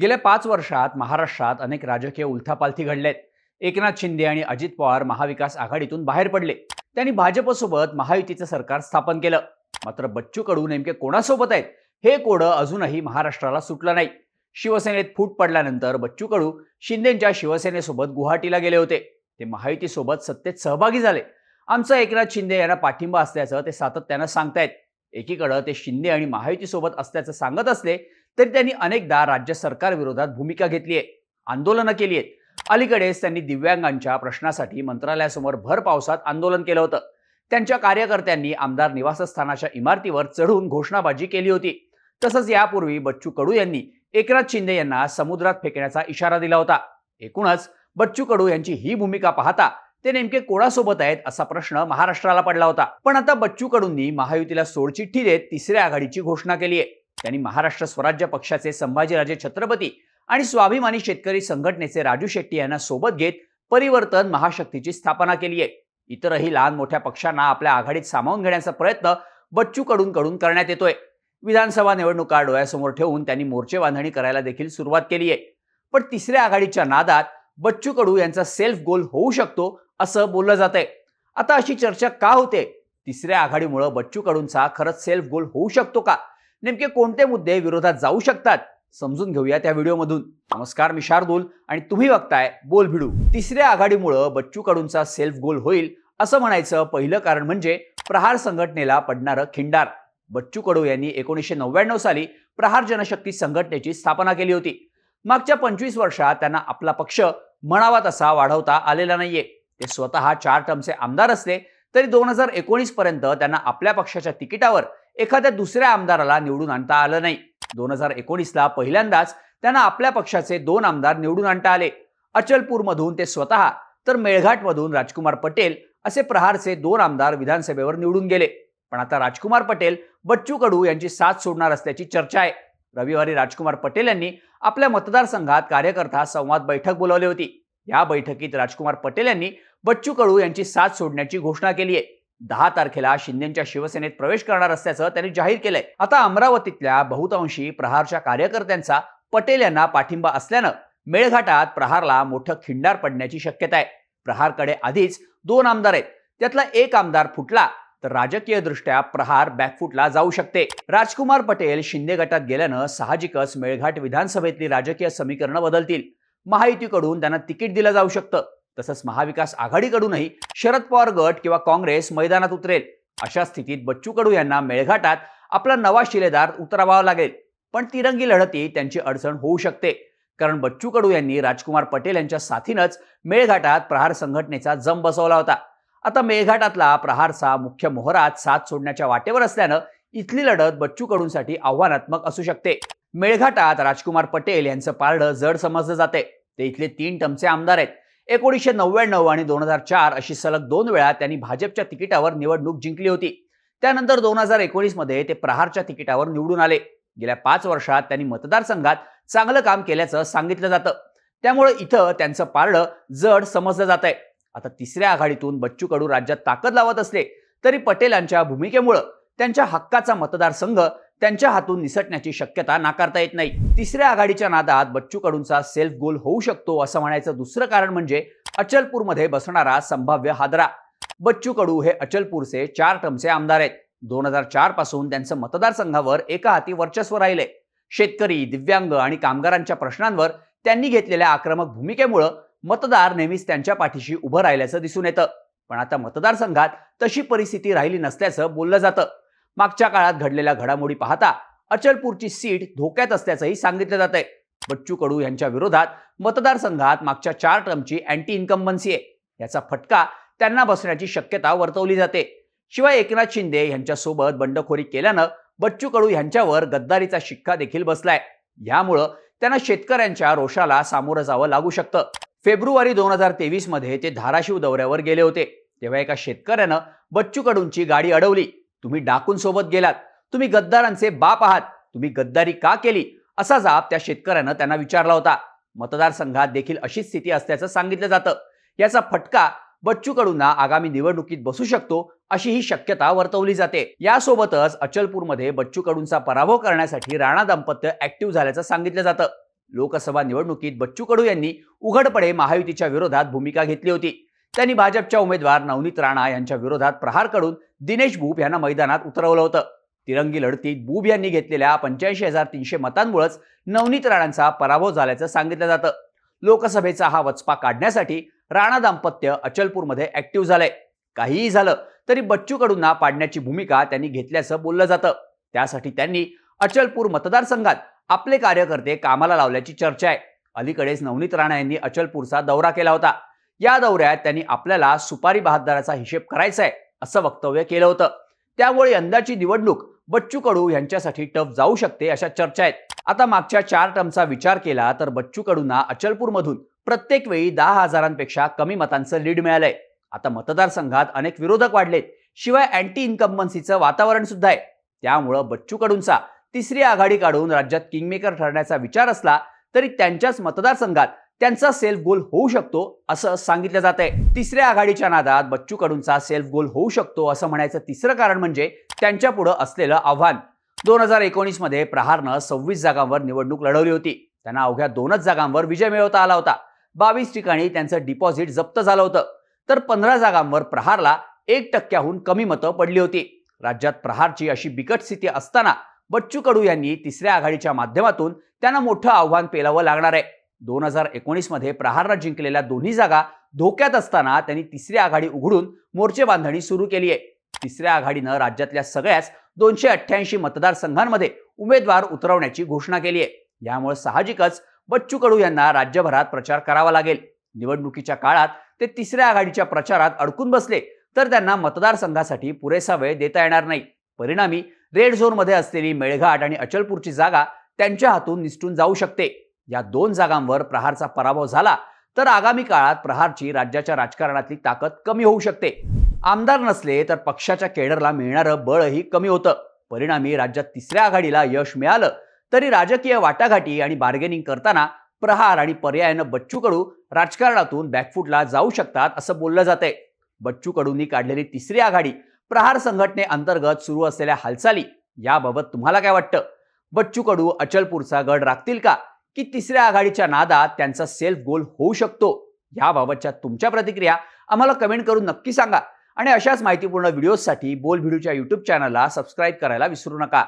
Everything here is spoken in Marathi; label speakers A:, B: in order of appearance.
A: गेल्या पाच वर्षात महाराष्ट्रात अनेक राजकीय उलथापालथी घडलेत. एकनाथ शिंदे आणि अजित पवार महाविकास आघाडीतून बाहेर पडले. त्यांनी भाजपसोबत महायुतीचं सरकार स्थापन केलं. मात्र बच्चू कडू नेमके कोणासोबत आहेत? हे कोडं अजूनही महाराष्ट्राला सुटलं नाही. शिवसेनेत फूट पडल्यानंतर बच्चू कडू शिंदेच्या शिवसेनेसोबत गुवाहाटीला गेले होते. ते महायुतीसोबत सत्तेत सहभागी झाले. आमचा एकनाथ शिंदे यांना पाठिंबा असल्याचं ते सातत्यानं सांगतायत. एकीकडं ते शिंदे आणि महायुतीसोबत असल्याचं सांगत असले तरी त्यांनी अनेकदा राज्य सरकारविरोधात भूमिका घेतली आहे आंदोलनं केली आहेत. अलीकडेच त्यांनी दिव्यांगांच्या प्रश्नासाठी मंत्रालयासमोर भर पावसात आंदोलन केलं होतं. त्यांच्या कार्यकर्त्यांनी आमदार निवासस्थानाच्या इमारतीवर चढून घोषणाबाजी केली होती. तसंच यापूर्वी बच्चू कडू यांनी एकनाथ शिंदे यांना समुद्रात फेकण्याचा इशारा दिला होता. एकूणच बच्चू कडू यांची ही भूमिका पाहता ते नेमके कोणासोबत आहेत असा प्रश्न महाराष्ट्राला पडला होता. पण आता बच्चू कडूंनी महायुतीला सोडचिठ्ठी देत तिसऱ्या आघाडीची घोषणा केली आहे. त्यांनी महाराष्ट्र स्वराज्य पक्षाचे संभाजीराजे छत्रपती आणि स्वाभिमानी शेतकरी संघटनेचे राजू शेट्टी यांना सोबत घेत परिवर्तन महाशक्तीची स्थापना केली आहे. इतरही लहान मोठ्या पक्षांना आपल्या आघाडीत सामावून घेण्याचा प्रयत्न बच्चू कडूंकडून करण्यात येतोय. विधानसभा निवडणुका डोळ्यासमोर ठेवून त्यांनी मोर्चे बांधणी करायला देखील सुरुवात केली आहे. पण तिसऱ्या आघाडीच्या नादात बच्चू कडू यांचा सेल्फ गोल होऊ शकतो असं बोललं जात आहे. आता अशी चर्चा का होते? तिसऱ्या आघाडीमुळं बच्चू कडूंचा खरंच सेल्फ गोल होऊ शकतो का? नेमके कोणते मुद्दे विरोधात जाऊ शकतात? समजून घेऊया त्या व्हिडिओमधून. नमस्कार मी शार्दूल आणि तुम्ही बघताय बोल भिडू. तिसऱ्या आघाडीमुळं बच्चू कडूंचा सेल्फ गोल होईल असं म्हणायचं पहिलं कारण म्हणजे प्रहार संघटनेला पडणारं खिंडार. बच्चू कडू यांनी एकोणीसशे नव्याण्णव साली प्रहार जनशक्ती संघटनेची स्थापना केली होती. मागच्या पंचवीस वर्षात त्यांना आपला पक्ष म्हणावा तसा वाढवता आलेला नाहीये. ते स्वतः चार टर्मचे आमदार असले तरी दोन हजार एकोणीस पर्यंत त्यांना आपल्या पक्षाच्या तिकिटावर एखाद्या दुसऱ्या आमदाराला निवडून आणता आलं नाही. दोन हजार एकोणीसला पहिल्यांदाच त्यांना आपल्या पक्षाचे दोन आमदार निवडून आणता आले. अचलपूरमधून ते स्वतः तर मेळघाटमधून राजकुमार पटेल असे प्रहारचे दोन आमदार विधानसभेवर निवडून गेले. पण आता राजकुमार पटेल बच्चू कडू यांची साथ सोडणार असल्याची चर्चा आहे. रविवारी राजकुमार पटेल यांनी आपल्या मतदारसंघात कार्यकर्ता संवाद बैठक बोलावली होती. या बैठकीत राजकुमार पटेल यांनी बच्चू कडू यांची साथ सोडण्याची घोषणा केली आहे. दहा तारखेला शिंदेच्या शिवसेनेत प्रवेश करणार असल्याचं त्यांनी जाहीर केलंय. आता अमरावतीतल्या बहुतांशी प्रहारच्या कार्यकर्त्यांचा पटेल यांना पाठिंबा असल्यानं मेळघाटात प्रहारला मोठं खिंडार पडण्याची शक्यता आहे. प्रहारकडे आधीच दोन आमदार आहेत. त्यातला एक आमदार फुटला तर राजकीय दृष्ट्या प्रहार बॅकफुटला जाऊ शकते. राजकुमार पटेल शिंदे गटात गेल्यानं साहजिकच मेळघाट विधानसभेतली राजकीय समीकरणं बदलतील. महायुतीकडून त्यांना तिकीट दिलं जाऊ शकतं. तसंच महाविकास आघाडीकडूनही शरद पवार गट किंवा काँग्रेस मैदानात उतरेल. अशा स्थितीत बच्चू कडू यांना मेळघाटात आपला नवा शिलेदार उतरावा लागेल. पण तिरंगी लढती त्यांची अडचण होऊ शकते. कारण बच्चू कडू यांनी राजकुमार पटेल यांच्या साथीनंच मेळघाटात प्रहार संघटनेचा जम बसवला होता. आता मेळघाटातला प्रहारचा मुख्य मोहरात साथ सोडण्याच्या वाटेवर असल्यानं इथली लढत बच्चू कडूंसाठी आव्हानात्मक असू शकते. मेळघाटात राजकुमार पटेल यांचं पारडं जड समजलं जाते. ते इथले तीन टमचे आमदार आहेत. एकोणीसशे नव्याण्णव आणि दोन हजार चार अशी सलग दोन वेळा त्यांनी भाजपच्या तिकिटावर निवडणूक जिंकली होती. त्यानंतर दोन हजार एकोणीसमध्ये ते प्रहारच्या तिकिटावर निवडून आले. गेल्या पाच वर्षात त्यांनी मतदारसंघात चांगलं काम केल्याचं सांगितलं जातं. त्यामुळे इथं त्यांचं पारडं जड समजलं जात आहे आता तिसऱ्या आघाडीतून बच्चू कडू राज्यात ताकद लावत असले तरी पटेलांच्या भूमिकेमुळं त्यांच्या हक्काचा मतदारसंघ त्यांच्या हातून निसटण्याची शक्यता नाकारता येत नाही. तिसऱ्या आघाडीच्या नादात बच्चू कडूंचा सेल्फ गोल होऊ शकतो असं म्हणायचं दुसरं कारण म्हणजे अचलपूरमध्ये बसणारा संभाव्य हादरा. बच्चू कडू हे अचलपूरचे चार टर्मचे आमदार आहेत. दोन हजार चारपासून त्यांचं मतदारसंघावर एका हाती वर्चस्व राहिले. शेतकरी दिव्यांग आणि कामगारांच्या प्रश्नांवर त्यांनी घेतलेल्या आक्रमक भूमिकेमुळं मतदार नेहमीच त्यांच्या पाठीशी उभं राहिल्याचं दिसून येतं. पण आता मतदारसंघात तशी परिस्थिती राहिली नसल्याचं बोललं जातं. मागच्या काळात घडलेल्या घडामोडी पाहता अचलपूरची सीट धोक्यात असल्याचंही सांगितलं जात आहे बच्चू कडू यांच्या विरोधात मतदारसंघात मागच्या चार टर्मची अँटी इन्कम्बन्सी आहे. याचा फटका त्यांना बसण्याची शक्यता वर्तवली जाते. शिवाय एकनाथ शिंदे यांच्यासोबत बंडखोरी केल्यानं बच्चू कडू यांच्यावर गद्दारीचा शिक्का देखील बसलाय. यामुळं त्यांना शेतकऱ्यांच्या रोषाला सामोरं जावं लागू शकतं. फेब्रुवारी दोन हजार तेवीसमध्ये ते धाराशिव दौऱ्यावर गेले होते. तेव्हा एका शेतकऱ्यानं बच्चू कडूंची गाडी अडवली. तुम्ही डाकून सोबत गेलात. तुम्ही गद्दारांचे बाप आहात. तुम्ही गद्दारी का केली? असा जाब त्या शेतकऱ्यानं त्यांना विचारला होता. मतदारसंघात देखील अशीच स्थिती असल्याचं सांगितलं जातं. याचा फटका बच्चू कडूंना आगामी निवडणुकीत बसू शकतो अशी ही शक्यता वर्तवली जाते. यासोबतच अचलपूरमध्ये बच्चू कडूंचा पराभव करण्यासाठी राणा दाम्पत्य ऍक्टिव्ह झाल्याचं सांगितलं जातं. लोकसभा निवडणुकीत बच्चू कडू यांनी उघडपणे महायुतीच्या विरोधात भूमिका घेतली होती. त्यांनी भाजपच्या उमेदवार नवनीत राणा यांच्या विरोधात प्रहार करून दिनेश बुब यांना मैदानात उतरवलं होतं. तिरंगी लढतीत बुब यांनी घेतलेल्या पंच्याऐंशी हजार तीनशे मतांमुळेच नवनीत राणांचा पराभव झाल्याचं सांगितलं जातं. लोकसभेचा हा वचपा काढण्यासाठी राणा दाम्पत्य अचलपूरमध्ये ऍक्टिव्ह झालंय. काहीही झालं तरी बच्चू कडूंना पाडण्याची भूमिका त्यांनी घेतल्याचं बोललं जातं. त्यासाठी त्यांनी अचलपूर मतदारसंघात आपले कार्यकर्ते कामाला लावल्याची चर्चा आहे. अलीकडेच नवनीत राणा यांनी अचलपूरचा दौरा केला होता. या दौऱ्यात त्यांनी आपल्याला सुपारी बहादराचा हिशेब करायचा आहे असं वक्तव्य केलं होतं. त्यामुळे यंदाची निवडणूक बच्चू कडू यांच्यासाठी टफ जाऊ शकते अशा चर्चा आहेत. आता मागच्या चार टर्मचा विचार केला तर बच्चू कडूंना अचलपूरमधून प्रत्येक वेळी दहा हजारांपेक्षा कमी मतांचं लीड मिळालंय. आता मतदारसंघात अनेक विरोधक वाढलेत. शिवाय अँटी इन्कम्बन्सीचं वातावरण सुद्धा आहे. त्यामुळं बच्चू कडूंचा तिसरी आघाडी काढून राज्यात किंगमेकर ठरण्याचा विचार असला तरी त्यांच्याच मतदारसंघात त्यांचा सेल्फ गोल होऊ शकतो असं सांगितलं जात आहे तिसऱ्या आघाडीच्या नादात बच्चू कडूंचा सेल्फ गोल होऊ शकतो असं म्हणायचं तिसरं कारण म्हणजे त्यांच्या पुढं असलेलं आव्हान. दोन हजार एकोणीसमध्ये प्रहारनं सव्वीस जागांवर निवडणूक लढवली होती. त्यांना अवघ्या दोनच जागांवर विजय मिळवता आला होता. बावीस ठिकाणी त्यांचं डिपॉझिट जप्त झालं होतं. तर पंधरा जागांवर प्रहारला एक टक्क्याहून कमी मतं पडली होती. राज्यात प्रहारची अशी बिकट स्थिती असताना बच्चू कडू यांनी तिसऱ्या आघाडीच्या माध्यमातून त्यांना मोठं आव्हान पेलावं लागणार आहे. दोन हजार एकोणीसमध्ये प्रहारला जिंकलेल्या दोन्ही जागा धोक्यात असताना त्यांनी तिसरी आघाडी उघडून मोर्चे बांधणी सुरू केली आहे. तिसऱ्या आघाडीनं राज्यातल्या सगळ्याच दोनशे अठ्ठ्याऐंशी मतदारसंघांमध्ये उमेदवार उतरवण्याची घोषणा केली आहे. यामुळे साहजिकच बच्चू कडू यांना राज्यभरात प्रचार करावा लागेल. निवडणुकीच्या काळात ते तिसऱ्या आघाडीच्या प्रचारात अडकून बसले तर त्यांना मतदारसंघासाठी पुरेसा वेळ देता येणार नाही. परिणामी रेड झोनमध्ये असलेली मेळघाट आणि अचलपूरची जागा त्यांच्या हातून निसटून जाऊ शकते. या दोन जागांवर प्रहारचा पराभव झाला तर आगामी काळात प्रहारची राज्याच्या राजकारणातली ताकद कमी होऊ शकते. आमदार नसले तर पक्षाच्या केडरला मिळणारं बळही कमी होतं. परिणामी राज्यात तिसऱ्या आघाडीला यश मिळालं तरी राजकीय वाटाघाटी आणि बार्गेनिंग करताना प्रहार आणि पर्यायानं बच्चू कडू राजकारणातून बॅकफूटला जाऊ शकतात असं बोललं जातंय. बच्चू कडूंनी काढलेली तिसरी आघाडी प्रहार संघटनेअंतर्गत सुरू असलेल्या हालचाली याबाबत तुम्हाला काय वाटतं? बच्चू कडू अचलपूरचा गड राखतील का? की तिसऱ्या आघाडीच्या नादात त्यांचा सेल्फ गोल होऊ शकतो. याबाबतच्या तुमच्या प्रतिक्रिया आम्हाला कमेंट करून नक्की सांगा. आणि अशाच माहितीपूर्ण व्हिडिओजसाठी बोल व्हिडिओच्या यूट्यूब चॅनलला सबस्क्राईब करायला विसरू नका.